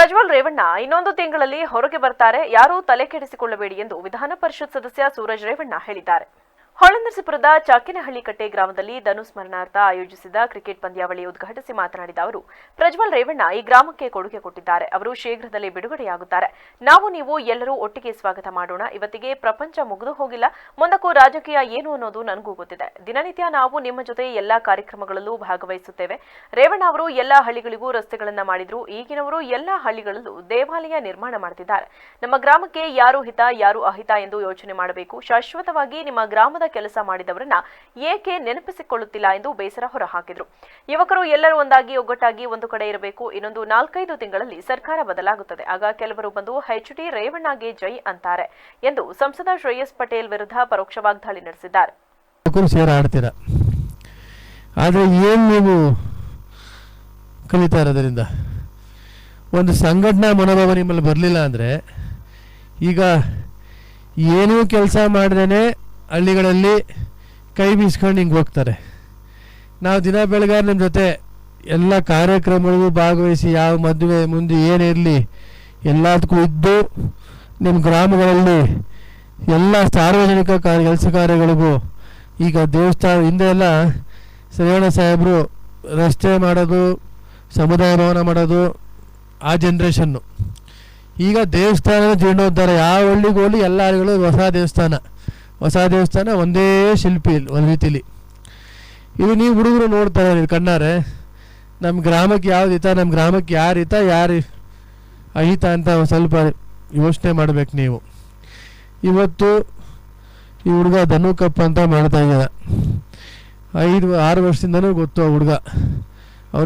ಪ್ರಜ್ವಲ್ ರೇವಣ್ಣ ಇನ್ನೊಂದು ತಿಂಗಳಲ್ಲಿ ಹೊರಗೆ ಬರ್ತಾರೆ. ಯಾರೂ ತಲೆ ಕೆಡಿಸಿಕೊಳ್ಳಬೇಡಿ ಎಂದು ವಿಧಾನ ಪರಿಷತ್ ಸದಸ್ಯ ಸೂರಜ್ ರೇವಣ್ಣ ಹೇಳಿದ್ದಾರೆ. ಹೊಳೆನರಸೀಪುರದ ಚಾಕಿನಹಳ್ಳಿ ಕಟ್ಟೆ ಗ್ರಾಮದಲ್ಲಿ ಧನು ಸ್ಮರಣಾರ್ಥ ಆಯೋಜಿಸಿದ ಕ್ರಿಕೆಟ್ ಪಂದ್ಯಾವಳಿ ಉದ್ಘಾಟಿಸಿ ಮಾತನಾಡಿದ ಅವರು, ಪ್ರಜ್ವಲ್ ರೇವಣ್ಣ ಈ ಗ್ರಾಮಕ್ಕೆ ಕೊಡುಗೆ ಕೊಟ್ಟಿದ್ದಾರೆ. ಅವರು ಶೀಘ್ರದಲ್ಲೇ ಬಿಡುಗಡೆಯಾಗುತ್ತಾರೆ. ನಾವು ನೀವು ಎಲ್ಲರೂ ಒಟ್ಟಿಗೆ ಸ್ವಾಗತ ಮಾಡೋಣ. ಇವತ್ತಿಗೆ ಪ್ರಪಂಚ ಮುಗಿದು ಹೋಗಿಲ್ಲ. ಮುಂದಕ್ಕೂ ರಾಜಕೀಯ ಏನು ಅನ್ನೋದು ನನಗೂ ಗೊತ್ತಿದೆ. ದಿನನಿತ್ಯ ನಾವು ನಿಮ್ಮ ಜೊತೆ ಎಲ್ಲಾ ಕಾರ್ಯಕ್ರಮಗಳಲ್ಲೂ ಭಾಗವಹಿಸುತ್ತೇವೆ. ರೇವಣ್ಣ ಅವರು ಎಲ್ಲಾ ಹಳ್ಳಿಗಳಿಗೂ ರಸ್ತೆಗಳನ್ನ ಮಾಡಿದ್ರು. ಈಗಿನವರು ಎಲ್ಲಾ ಹಳ್ಳಿಗಳಲ್ಲೂ ದೇವಾಲಯ ನಿರ್ಮಾಣ ಮಾಡ್ತಿದ್ದಾರೆ. ನಮ್ಮ ಗ್ರಾಮಕ್ಕೆ ಯಾರು ಹಿತ, ಯಾರು ಅಹಿತ ಎಂದು ಯೋಚನೆ ಮಾಡಬೇಕು. ಶಾಶ್ವತವಾಗಿ ನಿಮ್ಮ ಗ್ರಾಮದ ಕೆಲಸ ಮಾಡಿದವರನ್ನ ಏಕೆ ನೆನಪಿಸಿಕೊಳ್ಳುತ್ತಿಲ್ಲ ಎಂದು ಬೇಸರ ಹೊರಹಾಕಿದ್ರು. ಯುವಕರು ಎಲ್ಲರೂ ಒಂದಾಗಿ ಒಗ್ಗಟ್ಟಾಗಿ ಒಂದು ಕಡೆ ಇರಬೇಕು. ಇನ್ನೊಂದು ನಾಲ್ಕೈದು ತಿಂಗಳಲ್ಲಿ ಸರ್ಕಾರ ಬದಲಾಗುತ್ತದೆ. ಆಗ ಕೆಲವರು ಬಂದು ಎಚ್ ಡಿ ರೇವಣ್ಣಗೆ ಜೈ ಅಂತಾರೆ ಎಂದು ಸಂಸದ ಶ್ರೇಯಸ್ ಪಟೇಲ್ ವಿರುದ್ಧ ಪರೋಕ್ಷ ವಾಗ್ದಾಳಿ ನಡೆಸಿದ್ದಾರೆ. ಆದರೆ ಏನು ನೀವು ಕಲಿತಾ ಒಂದು ಸಂಘಟನಾ ಮನೋಭಾವ ನಿಮ್ಮಲ್ಲಿ ಬರಲಿಲ್ಲ ಅಂದರೆ ಈಗ ಏನೂ ಕೆಲಸ ಮಾಡ್ದೇ ಹಳ್ಳಿಗಳಲ್ಲಿ ಕೈ ಬೀಸ್ಕೊಂಡು ಹಿಂಗೆ ಹೋಗ್ತಾರೆ. ನಾವು ದಿನ ಬೆಳಗಾರ ನಿಮ್ಮ ಜೊತೆ ಎಲ್ಲ ಕಾರ್ಯಕ್ರಮಗಳಿಗೂ ಭಾಗವಹಿಸಿ ಯಾವ ಮದುವೆ ಮುಂದೆ ಏನಿರಲಿ ಎಲ್ಲದಕ್ಕೂ ಇದ್ದು ನಿಮ್ಮ ಗ್ರಾಮಗಳಲ್ಲಿ ಎಲ್ಲ ಸಾರ್ವಜನಿಕ ಕಾರ್ಯ, ಕೆಲಸ ಕಾರ್ಯಗಳಿಗೂ ಈಗ ದೇವಸ್ಥಾನ ಹಿಂದೆ ಎಲ್ಲ ಶ್ರೇವಣ ಸಾಹೇಬರು ರಸ್ತೆ ಮಾಡೋದು, ಸಮುದಾಯ ಭವನ ಮಾಡೋದು ಆ ಜನ್ರೇಷನ್ನು ಈಗ ದೇವಸ್ಥಾನ ಜೀರ್ಣೋದ್ಧಾರ, ಯಾವ ಹಳ್ಳಿಗೂ ಎಲ್ಲ ಹಳ್ಳಿಗಳು ಹೊಸ ದೇವಸ್ಥಾನ. ಹೊಸ ದೇವಸ್ಥಾನ ಒಂದೇ ಶಿಲ್ಪಿ ಇಲ್ಲಿ, ಒಂದು ರೀತಿಲಿ. ಇದು ನೀವು ಹುಡುಗರು ನೋಡ್ತಾ ನೀವು ಕಣ್ಣಾರೆ. ನಮ್ಮ ಗ್ರಾಮಕ್ಕೆ ಯಾವ್ದು ಹಿತ ನಮ್ಮ ಗ್ರಾಮಕ್ಕೆ ಯಾರು ಹಿತ, ಯಾರು ಅಹಿತ ಅಂತ ಸ್ವಲ್ಪ ಯೋಚನೆ ಮಾಡ್ಬೇಕು ನೀವು. ಇವತ್ತು ಈ ಹುಡುಗ ಧನುಕಪ್ಪ ಅಂತ ಮಾಡ್ತಾ ಇದ್ದಾನೆ. ಐದು, ಆರು ವರ್ಷದಿಂದನೂ ಗೊತ್ತು ಆ ಹುಡುಗ.